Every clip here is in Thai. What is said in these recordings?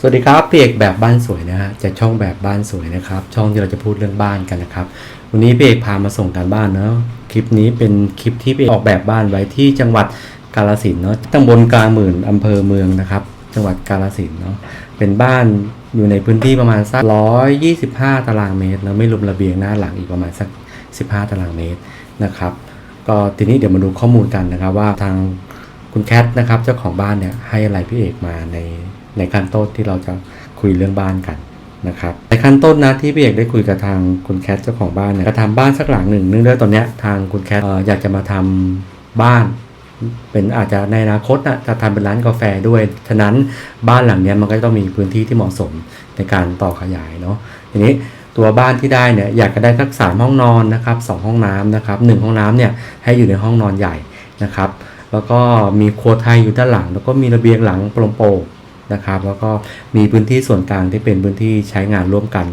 สวัสดีครับพี่เอกแบบบ้านสวยนะฮะจะช่องแบบบ้านสวยนะครับ ช่องที่เราจะพูดเรื่องบ้านกันนะครับ วันนี้พี่เอกพามาส่งการบ้านเนาะคลิปนี้เป็นคลิปที่พี่เอกออกแบบบ้านไว้ที่จังหวัดกาฬสินเนาะตำบลกลางหมื่นอำเภอเมืองนะครับ จังหวัดกาฬสินเนาะเป็นบ้านอยู่ในพื้นที่ประมาณสักร้อยยี่สิบห้าตารางเมตรแล้วไม่รวมระเบียงหน้าหลังอีกประมาณสักสิบห้าตารางเมตรนะครับ ก็ทีนี้เดี๋ยวมาดูข้อมูลกันนะครับว่าทางคุณแคทนะครับเจ้าของบ้านเนี่ยให้อะไรพี่เอกมาใน ในขั้นต้นที่เราจะคุยเรื่องบ้านกันนะครับในขั้นต้นนะที่พี่เอกได้คุยกับทางคุณแคทเจ้าของบ้านเนี่ยจะทำบ้านสักหลังหนึ่งเนื่องด้วยตอนเนี้ยทางคุณแคทอออยากจะมาทำบ้าน เป็นอาจจะในอนาคตนะจะทำเป็นร้านกาแฟด้วย ฉะนั้นบ้านหลังเนี้ยมันก็ต้องมีพื้นที่ที่เหมาะสมในการต่อขยายเนาะทีนี้ตัวบ้านที่ได้เนี่ยอยากจะได้สักสามห้องนอนนะครับสองห้องน้ำนะครับหนึ่งห้องน้ำเนี่ยให้อยู่ในห้องนอนใหญ่นะครับ แล้วก็มีครัวไทยอยู่ด้านหลัง แล้วก็มีระเบียงหลังโปร่ง นะครับ แล้วก็มีพื้นที่ส่วนกลางที่เป็นพื้นที่ใช้งานร่วมกัน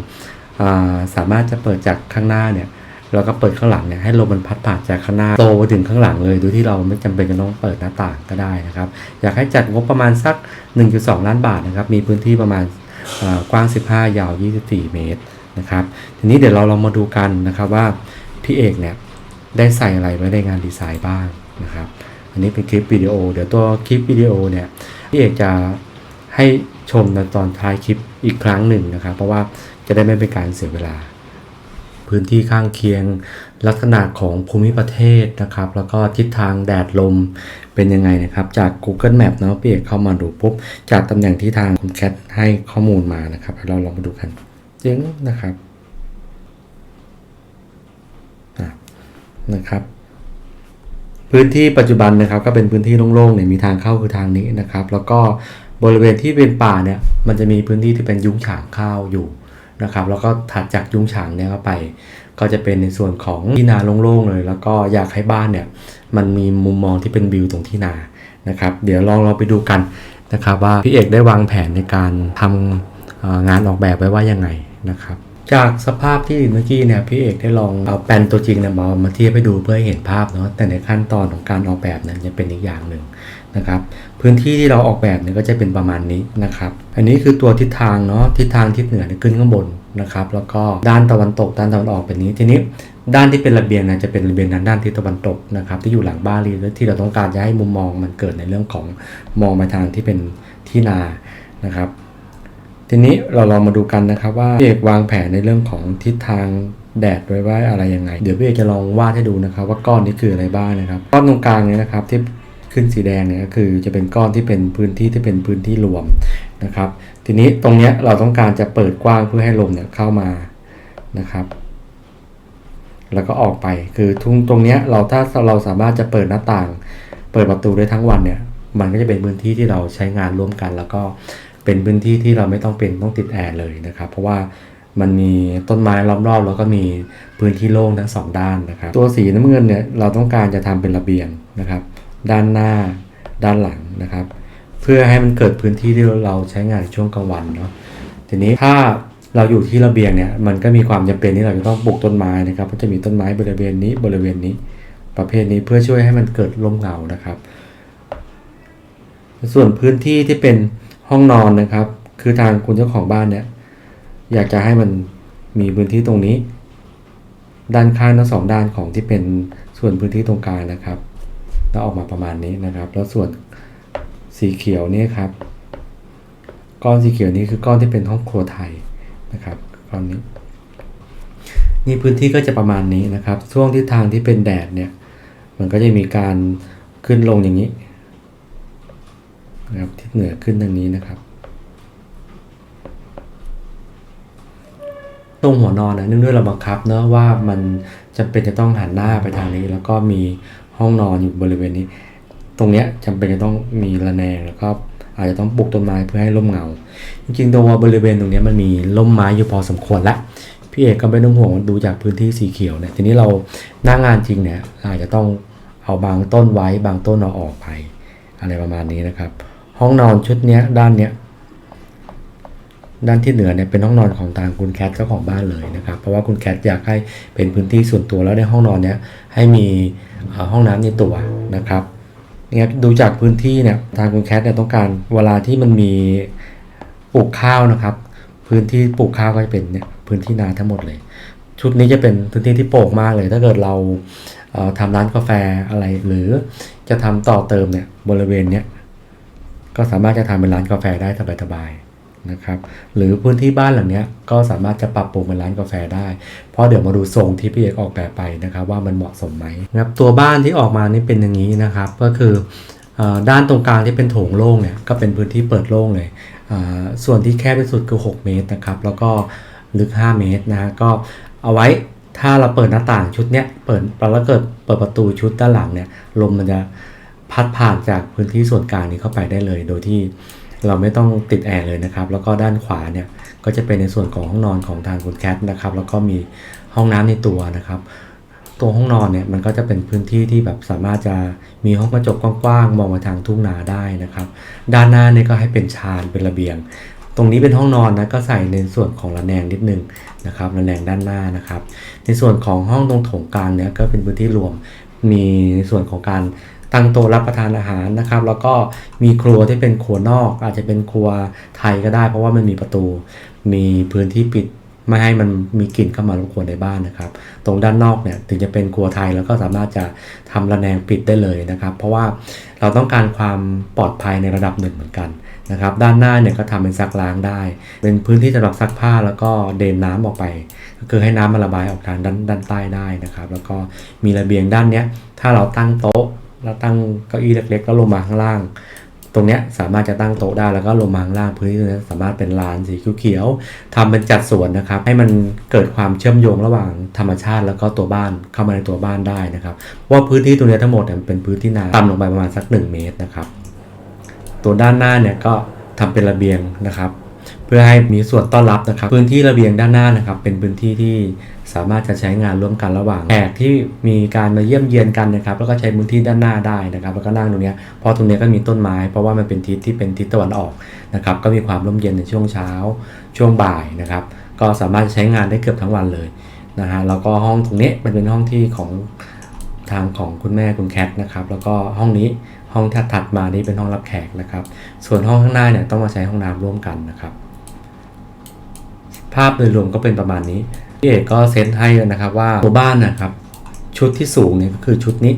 าสามารถจะเปิดจากข้างหน้าเนี่ยแล้วก็เปิดข้างหลังเนี่ยให้ลมมันพัดผ่านจากข้างหน้าโตไปถึงข้างหลังเลยโดยที่เราไม่จำเป็นจะต้องเปิดหน้าต่างก็ได้นะครับ อยากให้จัดงบประมาณสัก 1.2 ล้านบาทนะครับ มีพื้นที่ประมาณากว้าง 15 ยาว 24 เมตรนะครับ ทีนี้เดี๋ยวเราลองมาดูกันนะครับว่าพี่เอกเนี่ยได้ใส่อะไรไว้ในงานดีไซน์บ้างนะครับ อันนี้เป็นคลิปวิดีโอ เดี๋ยวตัวคลิปวิดีโอเนี่ยพี่เอกจะ ให้ชมในตอนท้ายคลิปอีกครั้งหนึ่งนะครับ เพราะว่าจะได้ไม่เป็นการเสียเวลา พื้นที่ข้างเคียง ลักษณะของภูมิประเทศนะครับ แล้วก็ทิศทางแดดลมเป็นยังไงนะครับ จาก Google Map เนาะพี่เอกเข้ามาดูปุ๊บ จากตำแหน่งที่ทางคุณแคทให้ข้อมูลมานะครับเราลองมาดูกันเจ๊งนะครับนะครับพื้นที่ปัจจุบันนะครับก็เป็นพื้นที่โล่งๆเนี่ยมีทางเข้าคือทางนี้นะครับ แล้วก็ บริเวณที่เป็นป่าเนี่ยมันจะมีพื้นที่ที่เป็นยุ้งฉางข้าวอยู่นะครับแล้วก็ถัดจากยุ้งฉางเนี่ยเข้าไป ก็จะเป็นในส่วนของที่นาโล่งๆเลย แล้วก็อยากให้บ้านเนี่ยมันมีมุมมองที่เป็นวิวตรงที่นานะครับ เดี๋ยวลองเราไปดูกันนะครับว่าพี่เอกได้วางแผนในการทำเอ่องานออกแบบไว้ว่ายังไงนะครับ จากสภาพที่เมื่อกี้เนี่ยพี่เอกได้ลองเอาแปลนตัวจริงเนี่ยมามาเทียบให้ดูเพื่อให้เห็นภาพเนาะแต่ในขั้นตอนของการออกแบบเนี่ยจะเป็นอีกอย่างหนึ่ง นะครับพื้นที่ที่เราออกแบบเนี่ยก็จะเป็นประมาณนี้นะครับ อันนี้คือตัวทิศทางเนาะทิศทางทิศเหนือเนี่ยขึ้นข้างบนนะครับแล้วก็ด้านตะวันตกด้านตะวันออกเป็นนี้ทีนี้ด้านที่เป็นระเบียงเนี่ยจะเป็นระเบียงทางด้านทิศตะวันตกนะครับที่อยู่หลังบ้านเลยและที่เราต้องการจะให้มุมมองมันเกิดในเรื่องของมองไปทางที่เป็นที่นานะครับ ทีนี้เราลองมาดูกันนะครับว่าพี่เอกวางแผนในเรื่องของทิศทางแดดไว้ว่าอะไรยังไง เดี๋ยวพี่เอกจะลองวาดให้ดูนะครับ ว่าก้อนนี้คืออะไรบ้างนะครับก้อนตรงกลางเนี่ยนะครับที่ ขึ้นสีแดงเนี่ยก็คือจะเป็นก้อนที่เป็นพื้นที่ที่เป็นพื้นที่รวมนะครับ ทีนี้ตรงเนี้ยเราต้องการจะเปิดกว้างเพื่อให้ลมเนี่ยเข้ามานะครับ แล้วก็ออกไปคือทุ่งตรงเนี้ยเราถ้าเราสามารถจะเปิดหน้าต่าง เปิดประตูได้ทั้งวันเนี่ยมันก็จะเป็นพื้นที่ที่เราใช้งานร่วมกัน แล้วก็เป็นพื้นที่ที่เราไม่ต้องเป็นต้องติดแอร์เลยนะครับ เพราะว่ามันมีต้นไม้ล้อมรอบแล้วก็มีพื้นที่โล่งทั้งสองด้านนะครับ ตัวสีน้ำเงินเนี่ยเราต้องการจะทำเป็นระเบียงนะครับ ด้านหน้า ด้านหลังนะครับ เพื่อให้มันเกิดพื้นที่ที่เราใช้งานในช่วงกลางวันเนาะทีนี้ถ้าเราอยู่ที่ระเบียงเนี่ยมันก็มีความจำเป็นที่เราจะต้องปลูกต้นไม้นะครับก็จะมีต้นไม้บริเวณนี้บริเวณนี้ ประเภทนี้เพื่อช่วยให้มันเกิดร่มเงานะครับ ส่วนพื้นที่ที่เป็นห้องนอนนะครับ คือทางคุณเจ้าของบ้านเนี่ยอยากจะให้มันมีพื้นที่ตรงนี้ ด้านข้างทั้งสองด้านของที่เป็นส่วนพื้นที่ตรงกลางนะครับ แล้วออกมาประมาณนี้นะครับ แล้วส่วนสีเขียวนี่ครับ ก้อนสีเขียวนี้คือก้อนที่เป็นห้องครัวไทยนะครับก้อนนี้ นี่พื้นที่ก็จะประมาณนี้นะครับ ช่วงทิศทางที่เป็นแดดเนี่ย มันก็จะมีการขึ้นลงอย่างนี้นะครับทิศเหนือขึ้นทางนี้นะครับ ตรงหัวนอนนะเนื่องด้วยเราบังคับเนอะว่ามันจำเป็นจะต้องหันหน้าไปทางนี้ แล้วก็มี ห้องนอนอยู่บริเวณนี้ ตรงเนี้ยจำเป็นจะต้องมีระแนงแล้วก็อาจจะต้องปลูกต้นไม้เพื่อให้ร่มเงา จริงๆตรงบริเวณตรงเนี้ยมันมีร่มไม้อยู่พอสมควรล้วพี่เอกก็ไม่ต้องห่วงดูจากพื้นที่สีเขียวเนี่ยทีนี้เราหน้างานจริงเนี่ยอาจจะต้องเอาบางต้นไว้บางต้นเอาออกไป อะไรประมาณนี้นะครับ ห้องนอนชุดเนี้ยด้านเนี้ยด้านที่เหนือเนี่ยเป็นห้องนอนของทางคุณแคทเจ้าของบ้านเลยนะครับ เพราะว่าคุณแคทอยากให้เป็นพื้นที่ส่วนตัวแล้วในห้องนอนเนี่ยให้มี ห้องน้ำในตัวนะครับเนี่ยดูจากพื้นที่เนี่ยทางคุณแคทเนี่ยต้องการเวลาที่มันมีปลูกข้าวนะครับ พื้นที่ปลูกข้าวก็จะเป็นเนี่ยพื้นที่นาทั้งหมดเลย ชุดนี้จะเป็นพื้นที่ที่โปร่งมากเลย ถ้าเกิดเราเอ่อทำร้านกาแฟอะไรหรือจะทำต่อเติมเนี่ยบริเวณเนี้ยก็สามารถจะทำเป็นร้านกาแฟได้สบายๆ นะครับหรือพื้นที่บ้านหลังนี้ก็สามารถจะปรับปรุงเป็นร้านกาแฟได้ เพราะเดี๋ยวมาดูทรงที่พี่เอกออกแบบไปนะครับว่ามันเหมาะสมไหมนะครับตัวบ้านที่ออกมานี่เป็นอย่างนี้นะครับ ก็คืออด้านตรงกลางที่เป็นโถงโล่งเนี่ยก็เป็นพื้นที่เปิดโล่งเลยส่วนที่แคบที่สุดคือ 6 เมตรนะครับแล้วก็ลึก 5 เมตรนะฮะก็เอาไว้ถ้าเราเปิดหน้าต่างชุดเนี้ยเปิดแล้วเกิดเปิดประตูชุดด้านหลังเนี่ยลมมันจะพัดผ่านจากพื้นที่ส่วนกลางนี้เข้าไปได้เลย โดยที่ เราไม่ต้องติดแอร์เลยนะครับ แล้วก็ด้านขวาเนี่ยก็จะเป็นในส่วนของห้องนอนของทางคุณแคทนะครับ แล้วก็มีห้องน้ำในตัวนะครับ ตัวห้องนอนเนี่ยมันก็จะเป็นพื้นที่ที่แบบสามารถจะมีห้องกระจกกว้างๆมองไปทางทุ่งนาได้นะครับ ด้านหน้าเนี่ยก็ให้เป็นชานเป็นระเบียง ตรงนี้เป็นห้องนอนนะก็ใส่ในส่วนของระแนงนิดนึงนะครับระแนงด้านหน้านะครับ ในส่วนของห้องตรงโถงกลางเนี่ยก็เป็นพื้นที่รวมมีในส่วนของการ ตั้งโต๊ะรับประทานอาหารนะครับ แล้วก็มีครัวที่เป็นครัวนอก อาจจะเป็นครัวไทยก็ได้ เพราะว่ามันมีประตู มีพื้นที่ปิดไม่ให้มันมีกลิ่นเข้ามารบกวนในบ้านนะครับ ตรงด้านนอกเนี่ยถึงจะเป็นครัวไทยแล้วก็สามารถจะทำระแนงปิดได้เลยนะครับ เพราะว่าเราต้องการความปลอดภัยในระดับหนึ่งเหมือนกันนะครับ ด้านหน้าเนี่ยก็ทำเป็นซักล้างได้ เป็นพื้นที่สำหรับซักผ้าแล้วก็เดนน้ำออกไป ก็คือให้น้ำมันระบายออกทางด้านด้านใต้ได้นะครับ แล้วก็มีระเบียงด้านเนี้ยถ้าเราตั้งโต๊ะ แล้วตั้งเก้าอี้เล็กๆแล้วลงมาข้างล่าง ตรงเนี้ยสามารถจะตั้งโต๊ะได้แล้วก็ลงมาข้างล่างพื้นที่ตรงนี้สามารถเป็นลานสีเขียวๆทำเป็นจัดสวนนะครับ ให้มันเกิดความเชื่อมโยงระหว่างธรรมชาติแล้วก็ตัวบ้านเข้ามาในตัวบ้านได้นะครับว่าพื้นที่ตรงเนี้ยทั้งหมดเนี่ยมันเป็นพื้นที่นาต่ำลงไปประมาณสัก 1 เมตรนะครับ ตัวด้านหน้าเนี่ยก็ทำเป็นระเบียงนะครับ เพื่อให้มีส่วนต้อนรับนะครับ พื้นที่ระเบียงด้านหน้านะครับ เป็นพื้นที่ที่ สามารถจะใช้งานร่วมกันระหว่างแขกที่มีการมาเยี่ยมเยียนกันนะครับแล้วก็ใช้พื้นที่ด้านหน้าได้นะครับ แล้วก็นั่งตรงนี้เพราะตรงนี้ก็มีต้นไม้ เพราะว่ามันเป็นทิศที่เป็นทิศตะวันออกนะครับก็มีความร่มเย็นในช่วงเช้า ช่วงบ่ายนะครับ ก็สามารถใช้งานได้เกือบทั้งวันเลยนะฮะแล้วก็ห้องตรงนี้มันเป็นห้องที่ของทางของคุณแม่คุณแคทนะครับแล้วก็ห้องนี้ห้องถัดมานี่เป็นห้องรับแขกนะครับ ส่วนห้องข้างหน้าเนี่ยต้องมาใช้ห้องน้ำร่วมกันนะครับ ภาพโดยรวมก็เป็นประมาณนี้ พี่เอกก็เซตให้นะครับว่าตัวบ้านนะครับ ชุดที่สูงเนี่ยก็คือชุดนี้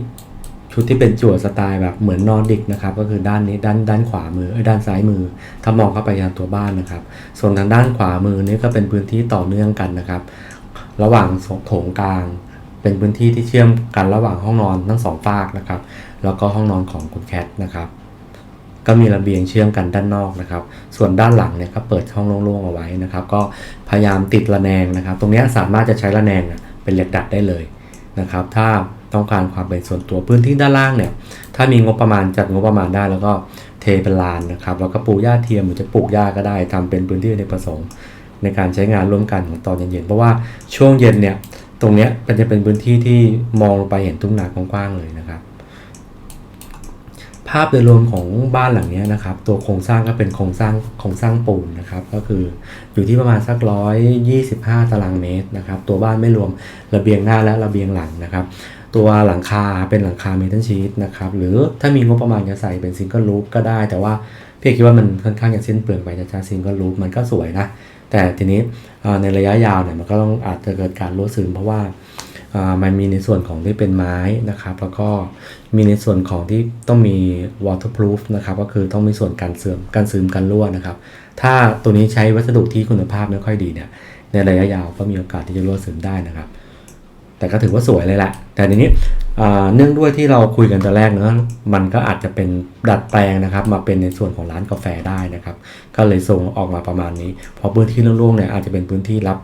ชุดที่เป็นจั่วสไตล์แบบเหมือนนอร์ดิกนะครับก็คือด้านนี้ด้านด้านขวามือด้านซ้ายมือ ถ้ามองเข้าไปยังตัวบ้านนะครับ ส่วนทางด้านขวามือนี่ก็เป็นพื้นที่ต่อเนื่องกันนะครับ ระหว่างโถงกลาง เป็นพื้นที่ที่เชื่อมกันระหว่างห้องนอนทั้งสองฝากนะครับ แล้วก็ห้องนอนของคุณแคทนะครับ ก็มีระเบียงเชื่อมกันด้านนอกนะครับ ส่วนด้านหลังเนี่ยก็เปิดช่องโล่งๆเอาไว้นะครับ ก็พยายามติดระแนงนะครับ ตรงนี้สามารถจะใช้ระแนงเป็นเหล็กดัดได้เลยนะครับ ถ้าต้องการความเป็นส่วนตัวพื้นที่ด้านล่างเนี่ย ถ้ามีงบประมาณจัดงบประมาณได้แล้วก็เทเป็นลานนะครับแล้วก็ปลูกหญ้าเทียมหรือจะปลูกหญ้าก็ได้ทำเป็นพื้นที่ในประสงค์ในการใช้งานร่วมกันของตอนเย็นๆเพราะว่าช่วงเย็นเนี่ยตรงนี้มันจะเป็นพื้นที่ที่มองลงไปเห็นทุ่งนากว้างๆเลยนะครับ ภาพโดยรวมของบ้านหลังนี้นะครับ ตัวโครงสร้างก็เป็นโครงสร้างโครงสร้างปูนนะครับ ก็คืออยู่ที่ประมาณสักร้อยยี่สิบห้าตารางเมตรนะครับ ตัวบ้านไม่รวมระเบียงหน้าและระเบียงหลังนะครับ ตัวหลังคาเป็นหลังคาเมทัลชีตนะครับ หรือถ้ามีงบประมาณจะใส่เป็นซิงเกิลรูฟก็ได้ แต่ว่าพี่คิดว่ามันค่อนข้างจะสิ้นเปลืองไปจะใช้ซิงเกิลรูฟมันก็สวยนะ แต่ทีนี้ในระยะยาวเนี่ยมันก็ต้องอาจจะเกิดการรั่วซึมเพราะว่า มันมีในส่วนของที่เป็นไม้นะครับ แล้วก็มีในส่วนของที่ต้องมี waterproof นะครับ ก็คือต้องมีส่วนการเสื่อมการซึมการรั่วนะครับ ถ้าตัวนี้ใช้วัสดุที่คุณภาพไม่ค่อยดีเนี่ย ในระยะยาวก็มีโอกาสที่จะรั่วซึมได้นะครับ แต่ก็ถือว่าสวยเลยแหละ แต่ทีนี้อ่เนื่องด้วยที่เราคุยกันแต่แรกเนอะมันก็อาจจะเป็นดัดแปลงนะครับ มาเป็นในส่วนของร้านกาแฟได้นะครับ ก็เลยส่งออกมาประมาณนี้เพอพื้นที่โล่งๆเนี่ยอาจจะเป็นพื้นที่รับ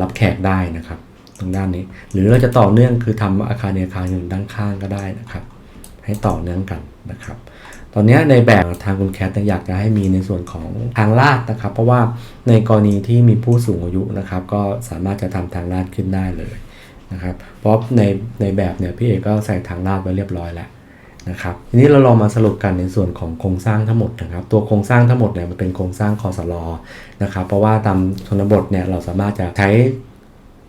รับแขกได้นะครับ ตรงด้านนี้ หรือเราจะต่อเนื่องคือทำอาคารในอาคารอยู่ด้านข้างก็ได้นะครับ ให้ต่อเนื่องกันนะครับ ตอนนี้ในแบบทางคุณแคทอยากจะให้มีในส่วนของทางลาดนะครับ เพราะว่าในกรณีที่มีผู้สูงอายุนะครับ ก็สามารถจะทำทางลาดขึ้นได้เลยนะครับ เพราะในในแบบเนี่ยพี่เอกก็ใส่ทางลาดไว้เรียบร้อยแล้วนะครับทีนี้เราลองมาสรุปกันในส่วนของโครงสร้างทั้งหมดนะครับ ตัวโครงสร้างทั้งหมดเนี่ยมันเป็นโครงสร้างคอสลอนะครับ เพราะว่าตามชนบทเนี่ยเราสามารถจะใช้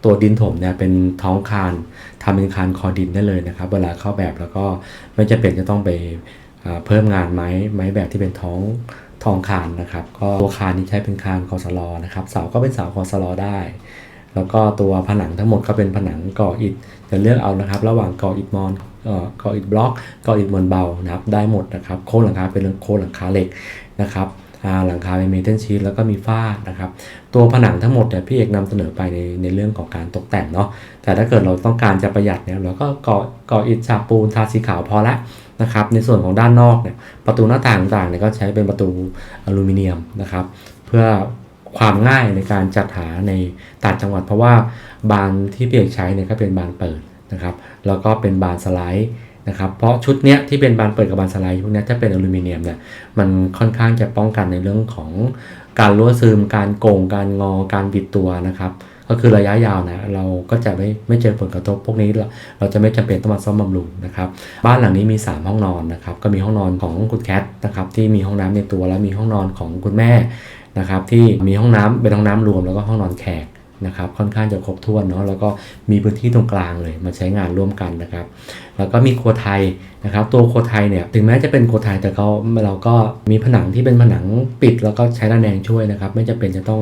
ตัวดินถมเนี่ยเป็นท้องคานทำเป็นคานคอดินได้เลยนะครับ เวลาเข้าแบบแล้วก็ไม่จะเป็นจะต้องไปเพิ่มงานไม้ไม้แบบที่เป็นท้องทองคานนะครับ ก็ตัวคานนี้ใช้เป็นคานคอสลอนะครับเสาก็เป็นเสาคอสลอได้ แล้วก็ตัวผนังทั้งหมดก็เป็นผนังก่ออิฐจะเลือกเอานะครับ ระหว่างก่ออิฐมอนก่ออิฐบล็อกก่ออิฐมวลเบานะครับได้หมดนะครับ โค้งหลังคาเป็นโค้งหลังคาเหล็กนะครับ หลังคาเป็นเมทัลชีทแล้วก็มีฝ้านะครับ ตัวผนังทั้งหมดเนี่ยพี่เอกนำเสนอไปในในเรื่องของการตกแต่งเนาะแต่ถ้าเกิดเราต้องการจะประหยัดเนี่ยเราก็ก่อก่ออิฐฉาบปูนทาสีขาวพอละนะครับในส่วนของด้านนอกเนี่ยประตูหน้าต่างต่างเนี่ยก็ใช้เป็นประตูอลูมิเนียมนะครับ เพื่อความง่ายในการจัดหาในต่างจังหวัด เพราะว่าบานที่พี่เอกใช้เนี่ยก็เป็นบานเปิดนะครับ แล้วก็เป็นบานสไลด์ นะครับเพราะชุดเนี้ยที่เป็นบานเปิดกับบานสไลด์พวกเนี้ยถ้าเป็นอลูมิเนียมเนี่ยมันค่อนข้างจะป้องกันในเรื่องของการรั่วซึม การโกง การงอ การบิดตัวนะครับ ก็คือระยะยาวนะเราก็จะไม่ไม่เจอผลกระทบพวกนี้เราเราจะไม่จำเป็นต้องมาซ่อมบำรุงนะครับบ้านหลังนี้มี 3 ห้องนอนนะครับก็มีห้องนอนของคุณแคทนะครับที่มีห้องน้ำในตัวแล้วมีห้องนอนของคุณแม่นะครับที่มีห้องน้ำเป็นห้องน้ำรวมแล้วก็ห้องนอนแขก นะครับค่อนข้างจะครบถ้วนเนาะแล้วก็มีพื้นที่ตรงกลางเลยมาใช้งานร่วมกันนะครับ แล้วก็มีครัวไทยนะครับ ตัวครัวไทยเนี่ยถึงแม้จะเป็นครัวไทยแต่เขาเราก็มีผนังที่เป็นผนังปิดแล้วก็ใช้ระแนงช่วยนะครับ ไม่จำเป็นจะต้อง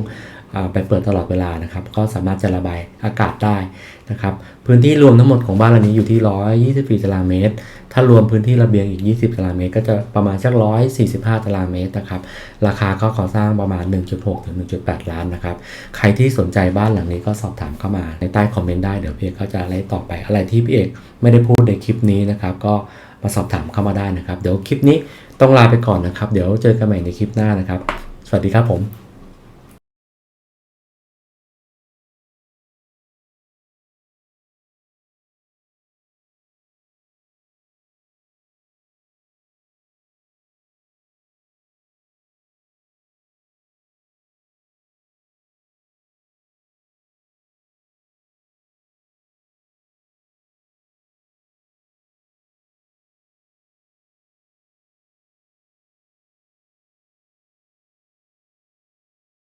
ไปเปิดตลอดเวลานะครับ ก็สามารถจะระบายอากาศได้นะครับ พื้นที่รวมทั้งหมดของบ้านหลังนี้อยู่ที่ 124 ตารางเมตร ถ้ารวมพื้นที่ระเบียงอีก 20 ตารางเมตร ก็จะประมาณสัก 145 ตารางเมตรนะครับ ราคาก็ก่อสร้างประมาณ 1.6 ถึง 1.8 ล้านนะครับ ใครที่สนใจบ้านหลังนี้ก็สอบถามเข้ามาในใต้คอมเมนต์ได้ เดี๋ยวพี่เอกก็จะไล่ตอบไป อะไรที่พี่เอกไม่ได้พูดในคลิปนี้นะครับ ก็มาสอบถามเข้ามาได้นะครับ เดี๋ยวคลิปนี้ต้องลาไปก่อนนะครับ เดี๋ยวเจอกันใหม่ในคลิปหน้านะครับ สวัสดีครับผม